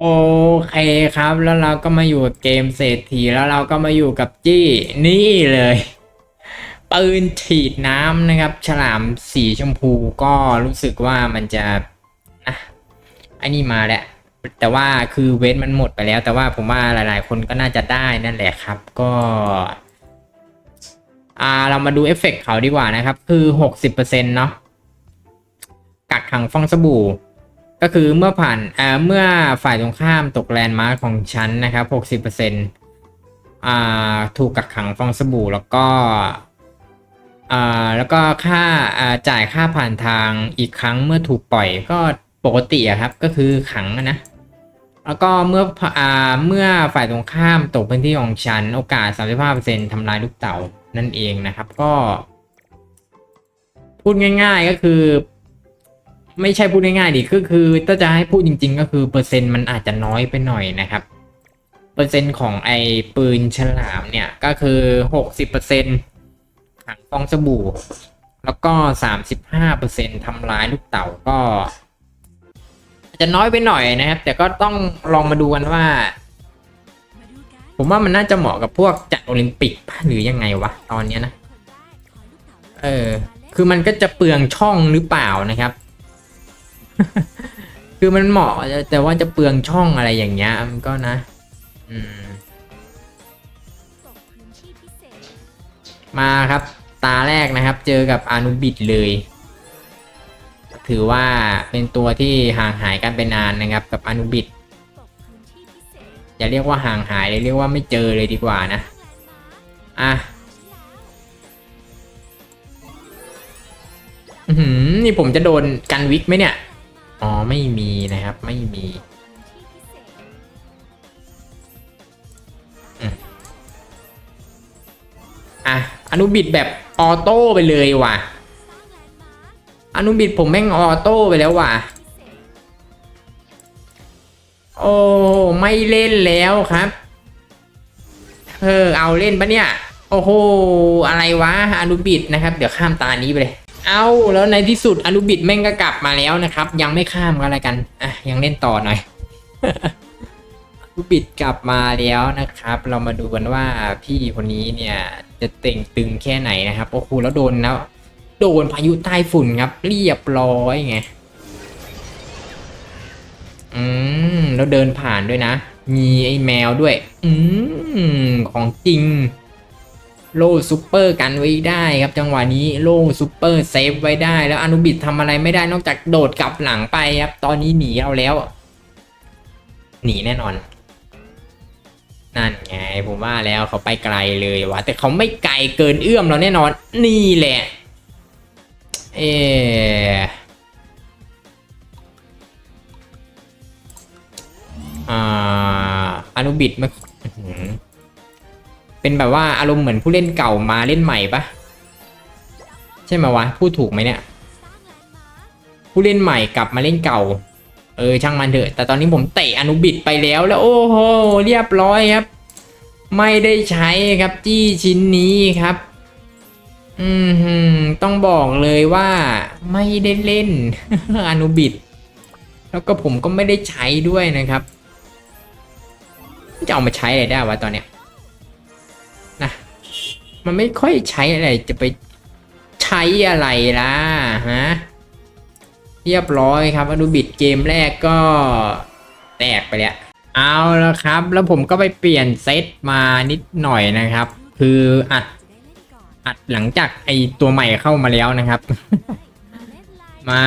โอเคครับ แล้วเราก็มาอยู่กับเกมเศรษฐีแล้วเราก็มาอยู่กับจี้นี่เลย ปืนฉีดน้ำนะครับ ฉลามสีชมพูก็รู้สึกว่ามันจะอะไอ้นี่มาแหละแต่ว่าคือเวทมันหมดไปแล้ว แต่ว่าผมว่าหลาย ๆ คนก็น่าจะได้นั่นแหละครับ ก็อ่าเรามาดูเอฟเฟกต์เขาดีกว่านะครับ คือ 60%เนาะกักขังฟองสบู่ ก็คือเมื่อผ่านอ่าเมื่อฝ่ายตรงข้ามตกแลนด์มาร์คของฉันนะครับ60%อ่าถูกกักขังฟองสบู่แล้วก็อ่าแล้วก็ค่าอ่าจ่ายค่าผ่านทางอีกครั้งเมื่อถูกปล่อยก็ปกติอะครับก็คือขังนะแล้วก็เมื่ออ่าเมื่อฝ่ายตรงข้ามตกพื้นที่ของฉันโอกาส 35%ทำลายลูกเต่านั่นเองนะครับ ก็ พูดง่าย ๆก็คือ ไม่ใช่พูดง่ายๆดิก็คือถ้าจะให้พูดจริง ๆ ก็คือเปอร์เซ็นต์มันอาจจะน้อยไปหน่อยนะครับ เปอร์เซ็นต์ของไอ้ปืนฉลามเนี่ยก็คือหกสิบเปอร์เซ็นต์ถังฟองสบู่ แล้วก็สามสิบห้าเปอร์เซ็นต์ทำร้ายลูกเต่าก็อาจจะน้อยไปหน่อยนะครับ แต่ก็ต้องลองมาดูกันว่า ผมว่ามันน่าจะเหมาะกับพวกจัดโอลิมปิกหรือยังไงวะตอนนี้นะ เออ คือมันก็จะเปลืองช่องหรือเปล่านะครับ คือมันเหมาะแต่ว่าจะเปลืองช่องอะไรอย่างเงี้ยมันก็นะ อืม มาครับ ตาแรกนะครับ เจอกับอนุบิดเลย ถือว่าเป็นตัวที่ห่างหายกันไปนานนะครับ กับอนุบิดอย่าเรียกว่าห่างหายเลยเรียกว่าไม่เจอเลยดีกว่านะ อะอื้อหือนี่ผมจะโดนกันวิกไหมเนี่ย อ๋อ ไม่มีนะครับ ไม่มีอะอนุบิดแบบออโต้ไปเลยว่ะ อนุบิดผมแม่งออโต้ไปแล้วว่ะ โอ้ไม่เล่นแล้วครับเออเอาเล่นปะเนี่ย โอ้โห อะไรวะอนุบิดนะครับ เดี๋ยวข้ามตานี้ไปเลย เอาแล้วในที่สุดอนุบิดแม่งก็กลับมาแล้วนะครับ ยังไม่ข้ามก็แล้วกันอะยังเล่นต่อหน่อยอนุบิดกลับมาแล้วนะครับ เรามาดูกันว่าพี่คนนี้เนี่ยจะเต่งตึงแค่ไหนนะครับโอ้โหแล้วโดนแล้ว โดนพายุใต้ฝุ่นครับ เรียบร้อยไงอืมแล้วเดินผ่านด้วยนะมีไอ้แมวด้วย อืมของจริง โล่ซูเปอร์กันไว้ได้ครับจังหวะนี้โล่ซูเปอร์เซฟไว้ได้ แล้วอนุบิดทำอะไรไม่ได้นอกจากโดดกลับหลังไปครับ ตอนนี้หนีเอาแล้ว หนีแน่นอน นั่นไงผมว่าแล้วเขาไปไกลเลยวะแต่เขาไม่ไกลเกินเอื้อมเราแน่นอน นี่แหละ เอออ่าอนุบิดม่อื้อหือ เป็นแบบว่าอารมณ์เหมือนผู้เล่นเก่ามาเล่นใหม่ปะใช่ไหมวะพูดถูกไหมเนี่ย ผู้เล่นใหม่กลับมาเล่นเก่า เออช่างมันเถอะ แต่ตอนนี้ผมเตะอนุบิดไปแล้วแล้ว โอ้โหเรียบร้อยครับ ไม่ได้ใช้ครับจี้ชิ้นนี้ครับ อืมต้องบอกเลยว่าไม่ได้เล่นอนุบิด แล้วก็ผมก็ไม่ได้ใช้ด้วยนะครับจะเอามาใช้อะไรได้วะตอนเนี้ย มันไม่ค่อยใช้อะไรจะไปใช้อะไรล่ะฮะเรียบร้อยครับอนุบิดเกมแรกก็แตกไปแล้วเอาแล้วครับ แล้วผมก็ไปเปลี่ยนเซตมานิดหน่อยนะครับ คืออัดอัดหลังจากไอตัวใหม่เข้ามาแล้วนะครับ มา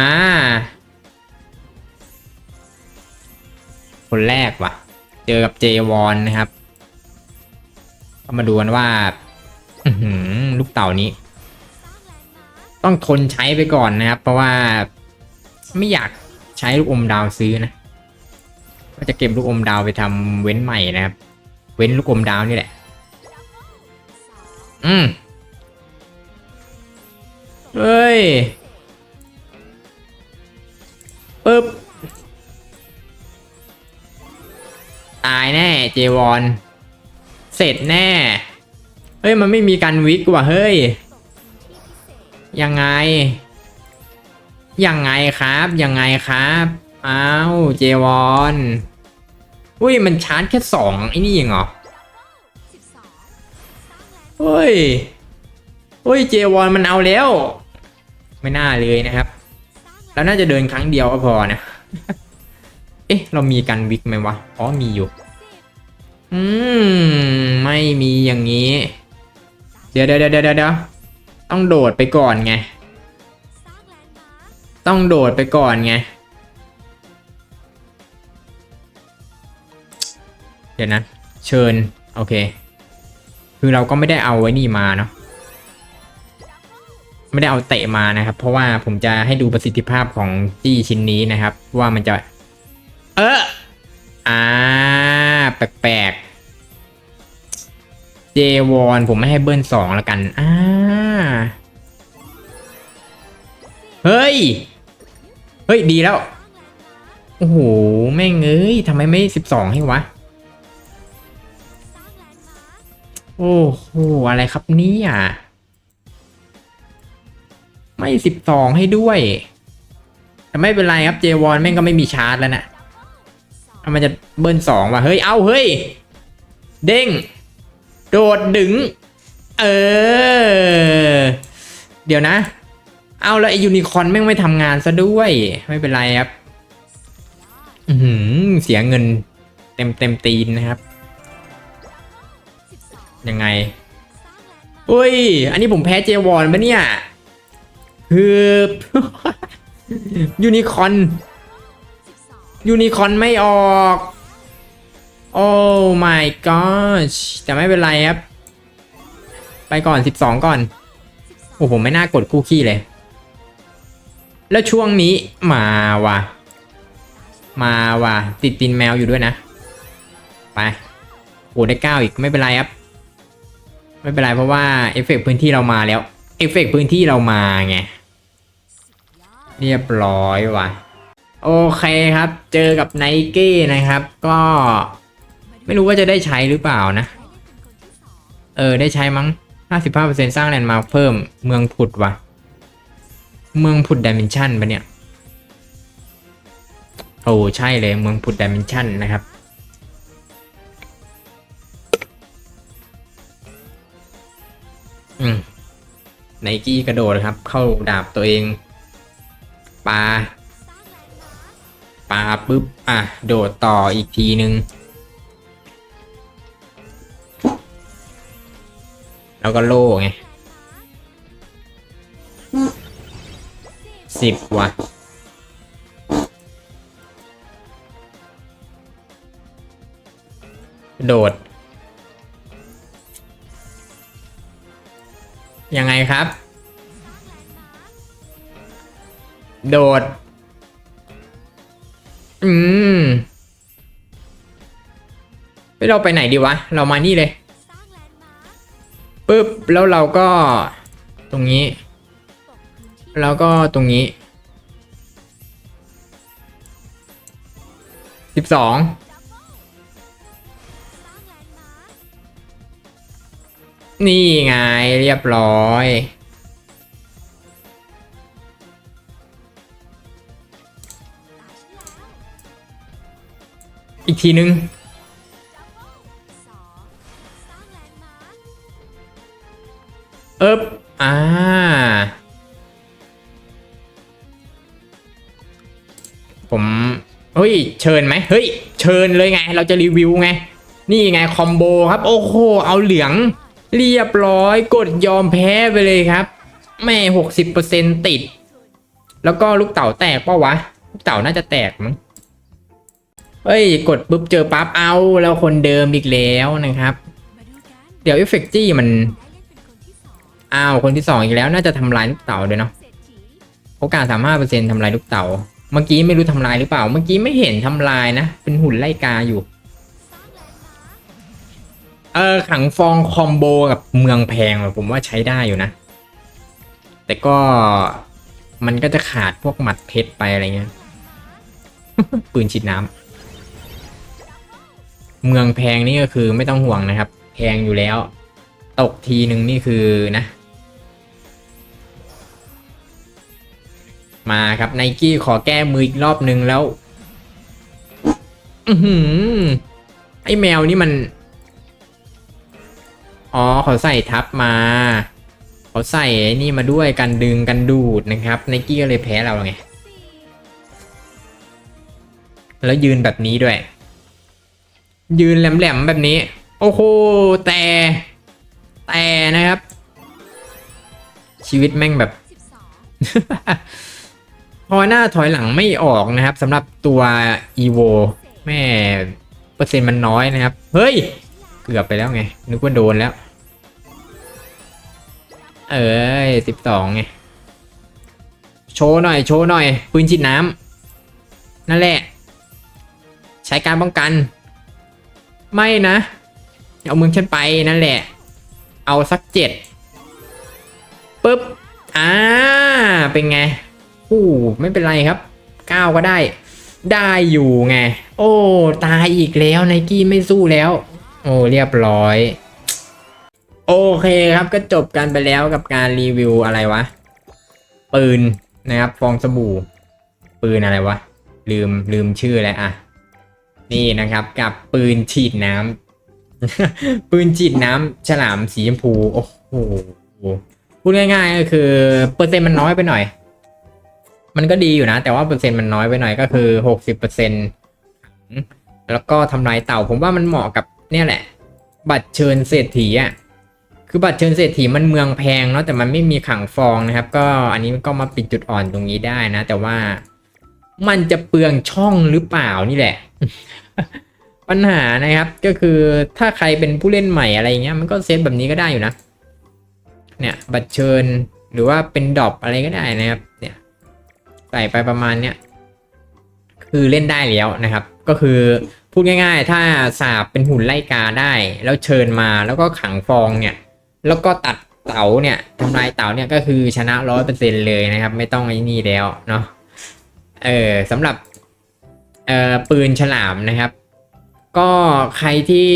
คนแรกว่ะ เจอกับเจวอนนะครับ ก็มาดูกันว่า ลูกเต่านี้ ต้องทนใช้ไปก่อนนะครับ เพราะว่าไม่อยากใช้ลูกอมดาวซื้อนะ ก็จะเก็บลูกอมดาวไปทำเว้นใหม่นะครับ เว้นลูกอมดาวนี่แหละ อืมเฮ้ยปึ๊บตายแน่ เจวอน เสร็จแน่ เฮ้ยมันไม่มีการวิกว่ะเฮ้ย ยังไง ยังไงครับ ยังไงครับอ้าวเจวอนอุ้ยมันชาร์จแค่สองไอ้นี่เองเหรอเฮ้ยเฮ้ยเจวอนมันเอาแล้ว ไม่น่าเลยนะครับแล้วน่าจะเดินครั้งเดียวก็พอนะ เอ๊ะ เรามีกันวิกไหมวะ อ๋อมีอยู่ อืม ไม่มีอย่างนี้ เดี๋ยวเดี๋ยวเดี๋ยวเดี๋ยวเดี๋ยวต้องโดดไปก่อนไง ต้องโดดไปก่อนไง เดี๋ยวนะ เชิญ โอเค คือเราก็ไม่ได้เอาไว้นี่มาเนาะ ไม่ได้เอาเตะมานะครับ เพราะว่าผมจะให้ดูประสิทธิภาพของจี้ชิ้นนี้นะครับ ว่ามันจะ เอออ่า แปลกๆ เจวอนผมไม่ให้เบิ้ลสองแล้วกัน อ่า เฮ้ย เฮ้ย ดีแล้ว โอ้โห แม่งเอ้ยทำไมไม่สิบสองให้วะ โอ้โห อะไรครับเนี่ยไม่สิบสองให้ด้วย แต่ไม่เป็นไรครับเจวอนแม่งก็ไม่มีชาร์จแล้วนะเอามันจะเบิ้ลสองว่ะ เฮ้ย เอาเฮ้ย เด้ง โดดดึง เออ เดี๋ยวนะ เอาแล้วไอ้ยูนิคอนแม่งไม่ทำงานซะด้วย ไม่เป็นไรครับอือหือเสียเงินเต็มเต็มตีนนะครับ ยังไงอุ้ย อันนี้ผมแพ้เจวอนปะเนี่ย คือยูนิคอน ยูนิคอนไม่ออก โอ้ my gosh แต่ไม่เป็นไรครับ ไปก่อน 12 ก่อน โอ้ผมไม่น่ากดคู่ขี้เลย แล้วช่วงนี้มาว่ะ มาว่ะ ติดตีนแมวอยู่ด้วยนะ ไป โอ้ได้เก้าอีกไม่เป็นไรครับ ไม่เป็นไรเพราะว่าเอฟเฟกต์พื้นที่เรามาแล้ว เอฟเฟกต์พื้นที่เรามาไง เรียบร้อยว่ะโอเคครับ เจอกับไนกี้นะครับ ก็ ไม่รู้ว่าจะได้ใช้หรือเปล่านะ เออ ได้ใช้มั้ง 55%สร้างแลนด์มาร์คเพิ่ม เมืองผุดว่ะเมืองผุดดิเมนชันปะเนี่ย โอ้ใช่เลยเมืองผุดดิเมนชันนะครับ อืมไนกี้กระโดดครับ เข้าดาบตัวเองปาปาปุ๊บ อะ โดดต่ออีกทีนึง แล้วก็โล่ไงสิบว่ะโดด ยังไงครับ โดด อืม ไปเราไปไหนดีวะ เรามานี่เลย ปึ๊บแล้วเราก็ตรงนี้ แล้วก็ตรงนี้สิบสองนี่ไงเรียบร้อย อีกทีนึง ฮ้ย เชิญไหมเฮ้ย เชิญเลยไง เราจะรีวิวไง นี่ไงคอมโบครับ โอ้โห เอาเหลือง เรียบร้อย กดยอมแพ้ไปเลยครับ แม่หกสิบเปอร์เซ็นติด แล้วก็ลูกเต่าแตกปะวะ ลูกเต่าน่าจะแตกมั้ง เฮ้ย กดปุ๊บเจอปั๊บเอาแล้วคนเดิมอีกแล้วนะครับ เดี๋ยวเอฟเฟกจี้มัน อ้าว คนที่สองอีกแล้ว น่าจะทำลายลูกเต่าด้วยเนาะ โอกาสสามห้าเปอร์เซ็นต์ทำลายลูกเต่า เมื่อกี้ไม่รู้ทำลายหรือเปล่า เมื่อกี้ไม่เห็นทำลายนะ เป็นหุ่นไล่กาอยู่ เออขังฟองคอมโบกับเมืองแพงผมว่าใช้ได้อยู่นะ แต่ก็มันก็จะขาดพวกหมัดเพชรไปอะไรเงี้ย ปืนฉีดน้ำ เมืองแพงนี่ก็คือไม่ต้องห่วงนะครับ แพงอยู่แล้ว ตกทีหนึ่งนี่คือนะ มาครับไนกี้ขอแก้มืออีกรอบนึงแล้วอือไอแมวนี่มัน อ๋อเขาใส่ทับมา เขาใส่นี่มาด้วยกันดึงกันดูดนะครับไนกี้ก็เลยแพ้เราไง แล้วยืนแบบนี้ด้วย ยืนแหลมๆแบบนี้ โอ้โหแต่ แต่นะครับ ชีวิตแม่งแบบ พอหน้าถอยหลังไม่ออกนะครับสำหรับตัว evo แม่เปอร์เซ็นต์มันน้อยนะครับ เฮ้ย เกือบไปแล้วไง นึกว่าโดนแล้ว เอ้ยสิบสองไง โชว์หน่อย โชว์หน่อย ปืนฉีดน้ำนั่นแหละ ใช้การป้องกัน ไม่นะอาเอามือฉันไปนั่นแหละ เอาสักเจ็ดปึ๊บ อ่า เป็นไง อู้ไม่เป็นไรครับเก้าก็ได้ ได้อยู่ไง โอ้ ตายอีกแล้วไนกี้ไม่สู้แล้ว โอ้เรียบร้อย โอเคครับก็จบกันไปแล้วกับการรีวิวอะไรวะ ปืนนะครับฟองสบู่ ปืนอะไรวะ ลืมลืมชื่อแล้วอะนี่นะครับกับปืนฉีดน้ำปืนฉีดน้ำฉลามสีชมพู โอ้โหพูดง่ายๆก็คือเปอร์เซ็นต์มันน้อยไปหน่อย มันก็ดีอยู่นะ แต่ว่าเปอร์เซ็นต์มันน้อยไปหน่อยก็คือหกสิบเปอร์เซ็นต์แล้วก็ทำลายเต่า ผมว่ามันเหมาะกับเนี่ยแหละ บัตรเชิญเศรษฐีอะคือบัตรเชิญเศรษฐีมันเมืองแพงเนาะแต่มันไม่มีขังฟองนะครับ ก็อันนี้ก็มาปิดจุดอ่อนตรงนี้ได้นะ แต่ว่ามันจะเปลืองช่องหรือเปล่านี่แหละ ปัญหานะครับก็คือถ้าใครเป็นผู้เล่นใหม่อะไรเงี้ยมันก็เซตแบบนี้ก็ได้อยู่นะ เนี่ย บัตรเชิญหรือว่าเป็นดรอปอะไรก็ได้นะครับเนี่ย ใส่ไปประมาณเนี้ยคือเล่นได้แล้วนะครับ ก็คือพูดง่าย ๆ ถ้าสาบเป็นหุ่นไล่กาได้ แล้วเชิญมาแล้วก็ขังฟองเนี่ย แล้วก็ตัดเต๋าเนี่ยทำลายเต๋าเนี่ยก็คือชนะร้อยเปอร์เซ็นเลยนะครับ ไม่ต้องไอ้นี่แล้วเนาะเออสำหรับเอ่อปืนฉลามนะครับ ก็ใครที่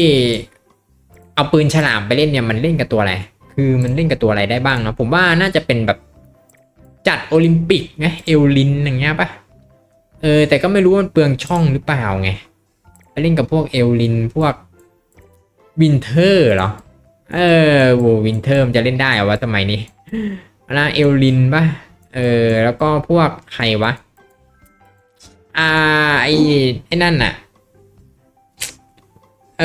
เอาปืนฉลามไปเล่นเนี่ยมันเล่นกับตัวอะไร คือมันเล่นกับตัวอะไรได้บ้างเนาะผมว่าน่าจะเป็นแบบ จัดโอลิมปิกไงเอลลินอย่างเงี้ยปะเออแต่ก็ไม่รู้มันเปลืองช่องหรือเปล่าไงไปเล่นกับพวกเอลลินพวกวินเทอร์เหรอ เออโววินเทอร์มันจะเล่นได้เหรอวะสมัยนี้นะเอลลินปะเออแล้วก็พวกใครวะอ่าไอไอ้นั่นน่ะเอ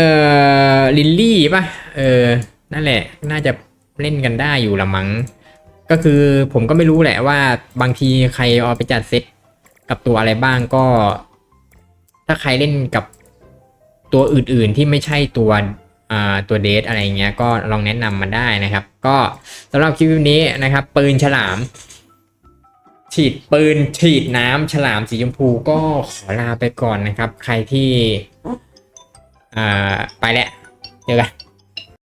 อลิลลี่ปะเออนั่นแหละ น่าจะเล่นกันได้อยู่ละมั้ง ก็คือผมก็ไม่รู้แหละว่าบางทีใครเอาไปจัดเซตกับตัวอะไรบ้างก็ ถ้าใครเล่นกับตัวอื่นๆที่ไม่ใช่ตัวตัวเดทอะไรเงี้ยก็ลองแนะนำมาได้นะครับ ก็สำหรับคลิปนี้นะครับ ปืนฉลาม ฉีดปืนฉีดน้ำฉลามสีชมพูก็ขอลาไปก่อนนะครับ ใครที่ไปแล้วเจอกัน